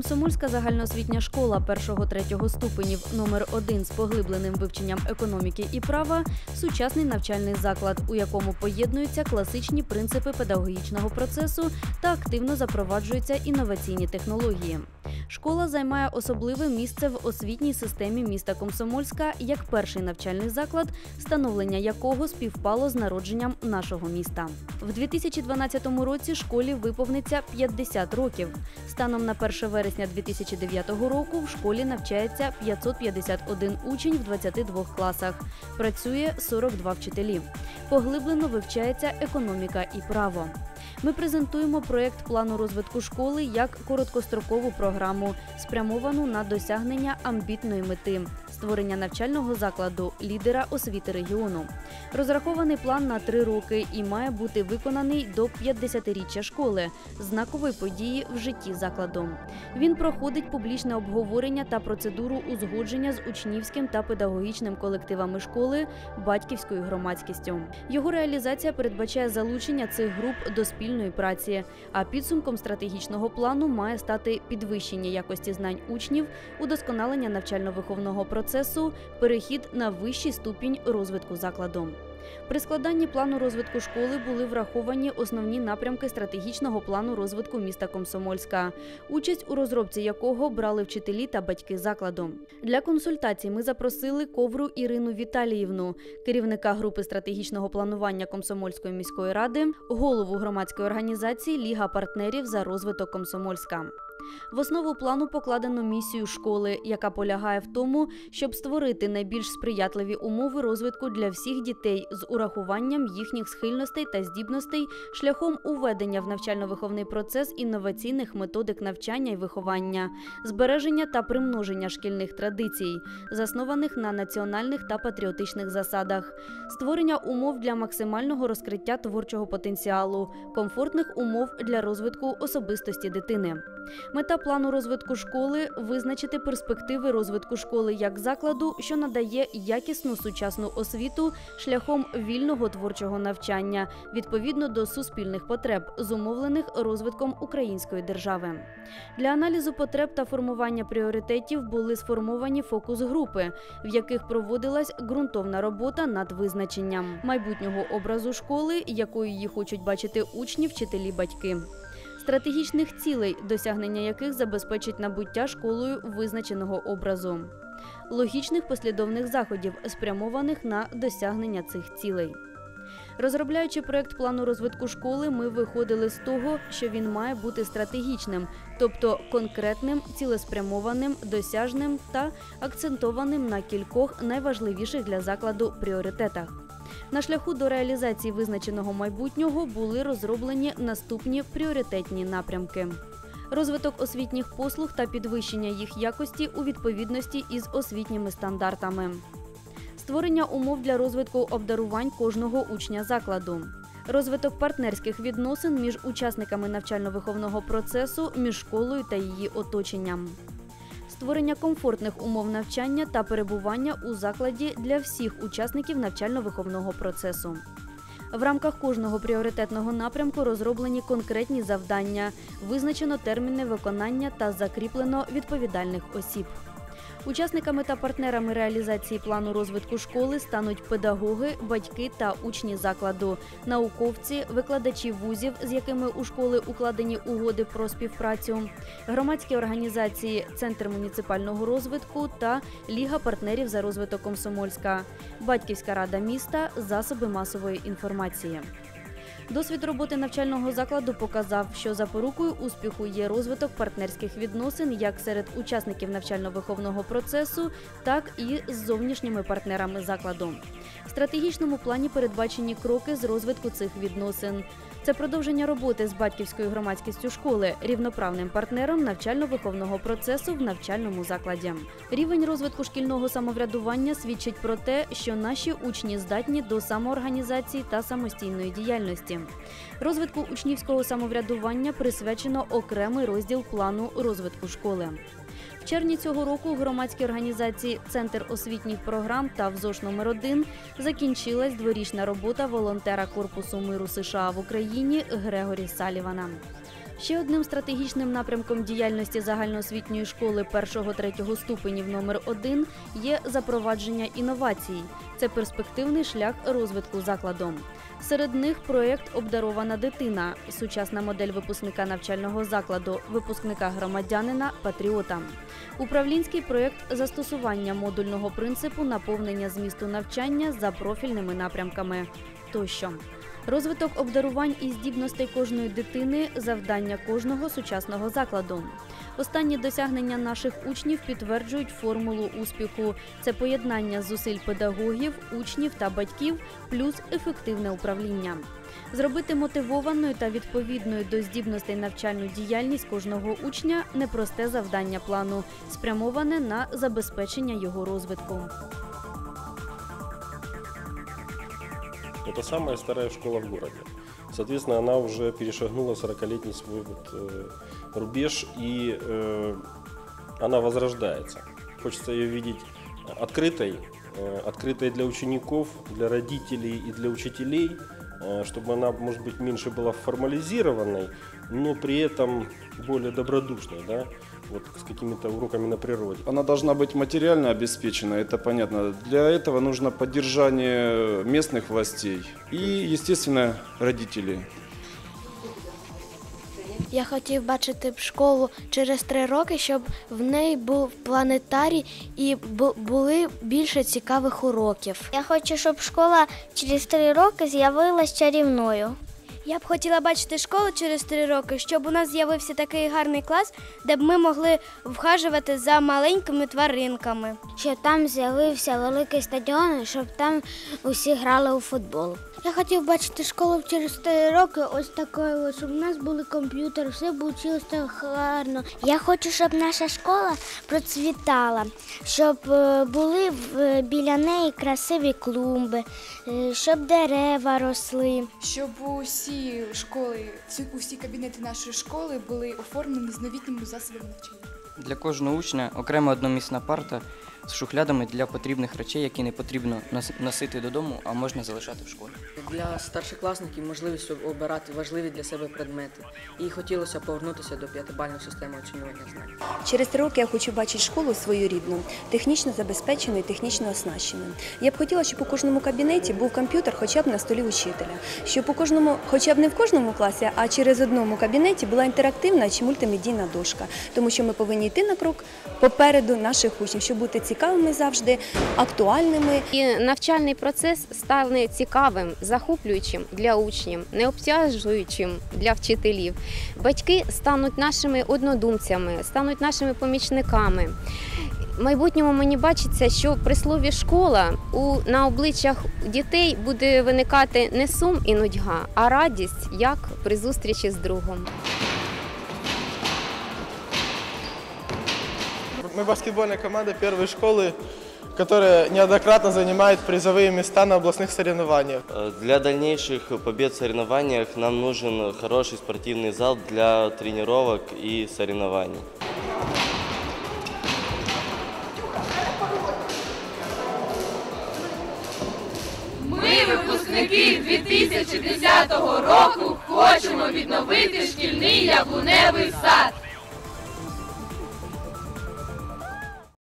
Комсомольська загальноосвітня школа 1-3 ступенів номер 1 з поглибленим вивченням економіки і права сучасний навчальний заклад, у якому поєднуються класичні принципи педагогічного процесу та активно запроваджуються інноваційні технології. Школа займає особливе місце в освітній системі міста Комсомольська як перший навчальний заклад, становлення якого співпало з народженням нашого міста. В 2012 році школі виповниться 50 років. Станом на 1 вересня 2009 року в школі навчається 551 учень в 22 класах. Працює 42 вчителі. Поглиблено вивчається економіка і право. Ми презентуємо проєкт плану розвитку школи як короткострокову програму, спрямовану на досягнення амбітної мети створення навчального закладу лідера освіти регіону. Розрахований план на три роки і має бути виконаний до 50-річчя школи, знакової події в житті закладу. Він проходить публічне обговорення та процедуру узгодження з учнівським та педагогічним колективами школи, батьківською громадськістю. Його реалізація передбачає залучення цих груп до спільної праці. А підсумком стратегічного плану має стати підвищення якості знань учнів, удосконалення навчально-виховного процесу, перехід на вищий ступінь розвитку закладу. При складанні плану розвитку школи були враховані основні напрямки стратегічного плану розвитку міста Комсомольська, участь у розробці якого брали вчителі та батьки закладу. Для консультацій ми запросили ковру Ірину Віталіївну, керівника групи стратегічного планування Комсомольської міської ради, голову громадської організації Ліга партнерів за розвиток Комсомольська. В основу плану покладено місію школи, яка полягає в тому, щоб створити найбільш сприятливі умови розвитку для всіх дітей з урахуванням їхніх схильностей та здібностей шляхом уведення в навчально-виховний процес інноваційних методик навчання і виховання, збереження та примноження шкільних традицій, заснованих на національних та патріотичних засадах, створення умов для максимального розкриття творчого потенціалу, комфортних умов для розвитку особистості дитини. Мета плану розвитку школи визначити перспективи розвитку школи як закладу, що надає якісну сучасну освіту шляхом вільного творчого навчання відповідно до суспільних потреб, зумовлених розвитком української держави. Для аналізу потреб та формування пріоритетів були сформовані фокус-групи, в яких проводилась ґрунтовна робота над визначенням майбутнього образу школи, якою її хочуть бачити учні, вчителі, батьки стратегічних цілей, досягнення яких забезпечить набуття школою визначеного образу, логічних послідовних заходів, спрямованих на досягнення цих цілей. Розробляючи проект плану розвитку школи, ми виходили з того, що він має бути стратегічним, тобто конкретним, цілеспрямованим, досяжним та акцентованим на кількох найважливіших для закладу пріоритетах. На шляху до реалізації визначеного майбутнього були розроблені наступні пріоритетні напрямки. Розвиток освітніх послуг та підвищення їх якості у відповідності із освітніми стандартами, створення умов для розвитку обдарувань кожного учня закладу, розвиток партнерських відносин між учасниками навчально-виховного процесу, між школою та її оточенням створення комфортних умов навчання та перебування у закладі для всіх учасників навчально-виховного процесу. В рамках кожного пріоритетного напрямку розроблені конкретні завдання, визначено терміни виконання та закріплено відповідальних осіб. Учасниками та партнерами реалізації плану розвитку школи стануть педагоги, батьки та учні закладу, науковці, викладачі вузів, з якими у школи укладені угоди про співпрацю, громадські організації, центр муніципального розвитку та Ліга партнерів за розвиток Комсомольська, батьківська рада міста, засоби масової інформації. Досвід роботи навчального закладу показав, що запорукою успіху є розвиток партнерських відносин як серед учасників навчально-виховного процесу, так і з зовнішніми партнерами закладу. В стратегічному плані передбачені кроки з розвитку цих відносин. Це продовження роботи з батьківською громадськістю школи, рівноправним партнером навчально-виховного процесу в навчальному закладі. Рівень розвитку шкільного самоврядування свідчить про те, що наші учні здатні до самоорганізації та самостійної діяльності. Розвитку учнівського самоврядування присвячено окремий розділ плану розвитку школи. Червні цього року громадські організації Центр освітніх програм та ВЗОШ номер 1 закінчилась дворічна робота волонтера Корпусу миру США в Україні Грегорі Салівана. Ще одним стратегічним напрямком діяльності загальноосвітньої школи 1-3 ступенів номер 1 є запровадження інновацій. Це перспективний шлях розвитку закладу. Серед них проєкт Обдарована дитина, сучасна модель випускника навчального закладу, випускника громадянина, патріота. Управлінський проєкт застосування модульного принципу наповнення змісту навчання за профільними напрямками тощо. Розвиток обдарувань і здібностей кожної дитини завдання кожного сучасного закладу. Останні досягнення наших учнів підтверджують формулу успіху. Це поєднання зусиль педагогів, учнів та батьків плюс ефективне управління. Зробити мотивованою та відповідною до здібностей навчальну діяльність кожного учня непросте завдання плану, спрямоване на забезпечення його розвитку. Это самая старая школа в городе. Соответственно, она уже перешагнула 40-летний свой вот, э, рубеж, и э, она возрождается. Хочется ее видеть открытой, э, открытой для учеников, для родителей и для учителей, э, чтобы она, может быть, меньше была формализированной, но при этом более добродушной, да, вот с какими-то уроками на природе. Она должна быть материально обеспечена, это понятно. Для этого нужно поддержание местных властей и, естественно, родителей. Я хотів бачити б школу через три роки, щоб в неї був планетарій і бу- були більше цікавих уроків. Я хочу, щоб школа через три роки з'явилась чарівною. Я б хотіла бачити школу через три роки, щоб у нас з'явився такий гарний клас, де б ми могли вхажувати за маленькими тваринками. Щоб там з'явився великий стадіон, щоб там усі грали у футбол. Я хотів бачити школу через три роки, ось такою, щоб у нас були комп'ютери, все б училося гарно. Я хочу, щоб наша школа процвітала, щоб е, були біля неї красиві клумби, е, щоб дерева росли. щоб усі школи, всі- усі кабінети нашої школи були оформлені з новітніми засобами навчання. Для кожного учня окрема одномісна парта з шухлядами для потрібних речей, які не потрібно носити додому, а можна залишати в школі. Для старшокласників можливість обирати важливі для себе предмети. І хотілося повернутися до п'ятибальної системи оцінювання знань. Через три роки я хочу бачити школу свою рідну, технічно забезпечену і технічно оснащену. Я б хотіла, щоб у кожному кабінеті був комп'ютер хоча б на столі учителя, щоб у кожному, хоча б не в кожному класі, а через одному кабінеті була інтерактивна чи мультимедійна дошка, тому що ми повинні йти на крок попереду наших учнів, щоб бути цікавими завжди, актуальними І навчальний процес стане цікавим, захоплюючим для учнів, необтяжуючим для вчителів. Батьки стануть нашими однодумцями, стануть нашими помічниками. В майбутньому мені бачиться, що при слові школа у на обличчях дітей буде виникати не сум і нудьга, а радість, як при зустрічі з другом. Мы баскетбольная команда первой школы, которая неоднократно занимает призовые места на областных соревнованиях. Э, Для дальнейших побед в соревнованиях нам нужен хороший спортивный зал для тренировок и соревнований. Ми, випускники 2010 року, хочемо відновити шкільний яблуневий сад.